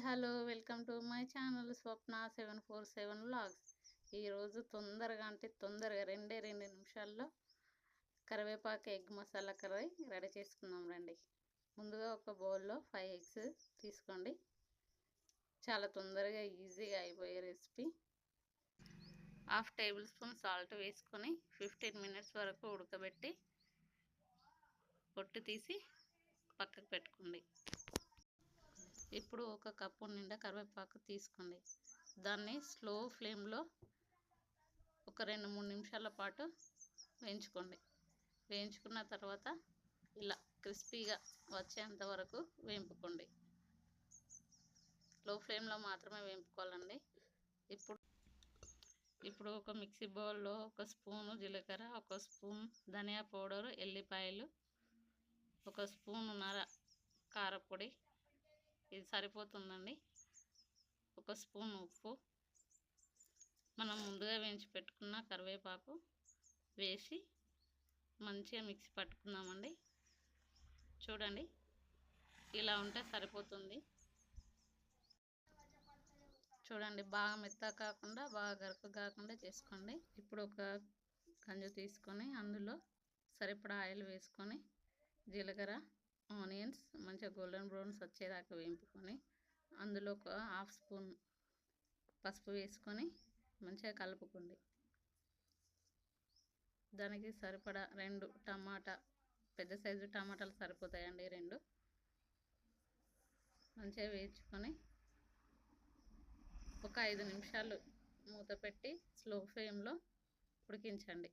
Hello welcome to my channel Swapna seven four seven vlogs. ఈరోజు తొందరగా అంటే తొందరగా రెండే రెండు నిమిషాల్లో కరివేపాకు ఎగ్ మసాలా కర్రీ రెడీ చేసుకుందాం రండి. ముందుగా ఒక బౌల్లో ఫైవ్ ఎగ్స్ తీసుకోండి. చాలా తొందరగా ఈజీగా అయిపోయే recipe. Half table spoon salt వేసుకొని ఫిఫ్టీన్ మినిట్స్ వరకు ఉడకబెట్టి పొట్టు తీసి పక్కకు పెట్టుకోండి. ఇప్పుడు ఒక కప్పు నిండా కరివేపాకు తీసుకోండి. దాన్ని స్లో ఫ్లేమ్లో ఒక రెండు మూడు నిమిషాల పాటు వేయించుకోండి. వేయించుకున్న తర్వాత ఇలా క్రిస్పీగా వచ్చేంత వరకు వేయింపుకోండి. లో ఫ్లేమ్లో మాత్రమే వేయింపుకోవాలండి. ఇప్పుడు ఇప్పుడు ఒక మిక్సీ బౌల్లో ఒక స్పూను జీలకర్ర ఒక స్పూన్ ధనియా పౌడర్ ఎల్లిపాయలు ఒక స్పూన్ నర కారపొడి ఇది సరిపోతుందండి. ఒక స్పూన్ ఉప్పు. మనం ముందుగా వేయించి పెట్టుకున్న కరివేపాకు వేసి మంచిగా మిక్సీ పట్టుకుందామండి. చూడండి ఇలా ఉంటే సరిపోతుంది. చూడండి బాగా మెత్త కాకుండా బాగా గరక కాకుండా చేసుకోండి. ఇప్పుడు ఒక గంజు తీసుకొని అందులో సరిపడా ఆయిల్ వేసుకొని జీలకర్ర ఆనియన్స్ మంచిగా గోల్డెన్ బ్రౌన్స్ వచ్చేదాకా వేయింపుకొని అందులో ఒక హాఫ్ స్పూన్ పసుపు వేసుకొని మంచిగా కలుపుకోండి. దానికి సరిపడా రెండు టమాటా పెద్ద సైజు టమాటాలు సరిపోతాయండి రెండు. మంచిగా వేయించుకొని ఒక ఐదు నిమిషాలు మూత పెట్టి స్లో ఫ్లేమ్లో ఉడికించండి.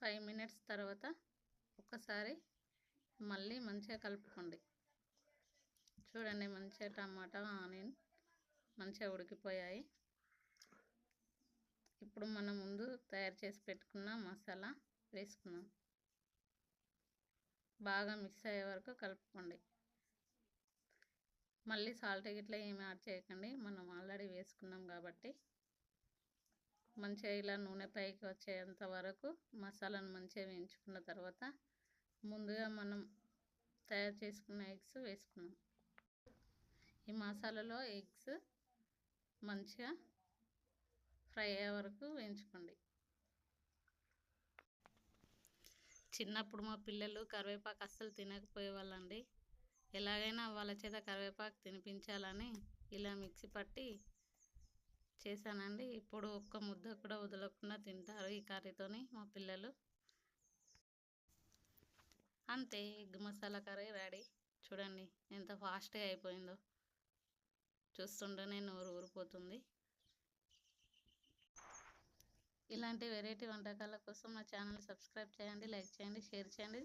ఫైవ్ మినిట్స్ తర్వాత ఒకసారి మళ్ళీ మంచిగా కలుపుకోండి. చూడండి మంచిగా టమాటా ఆనియన్ మంచిగా ఉడికిపోయాయి. ఇప్పుడు మనం ముందు తయారు చేసి పెట్టుకున్న మసాలా వేసుకుందాం. బాగా మిక్స్ అయ్యే వరకు కలుపుకోండి. మళ్ళీ సాల్ట్ గిట్లా ఏమి యాడ్ చేయకండి. మనం ఆల్రెడీ వేసుకున్నాం కాబట్టి. మంచిగా ఇలా నూనె పైకి వచ్చేంత వరకు మసాలాను మంచిగా వేయించుకున్న తర్వాత ముందుగా మనం తయారు చేసుకున్న ఎగ్స్ వేసుకున్నాం ఈ మసాలాలో ఎగ్స్ మంచిగా ఫ్రై అయ్యే వరకు వేయించుకోండి. చిన్నప్పుడు మా పిల్లలు కరివేపాకు అస్సలు తినకపోయే వాళ్ళండి ఎలాగైనా వాళ్ళ చేత కరివేపాకు తినిపించాలని ఇలా మిక్సీ పట్టి చేశానండి. ఇప్పుడు ఒక్క ముద్ద కూడా వదలకుండా తింటారు ఈ కర్రీతోని మా పిల్లలు. అంతే ఎగ్ మసాలా కర్రీ రెడీ. చూడండి ఎంత ఫాస్ట్గా అయిపోయిందో. చూస్తుంటేనే నోరు ఊరిపోతుంది. ఇలాంటి వెరైటీ వంటకాల కోసం నా ఛానల్ సబ్స్క్రైబ్ చేయండి లైక్ చేయండి షేర్ చేయండి.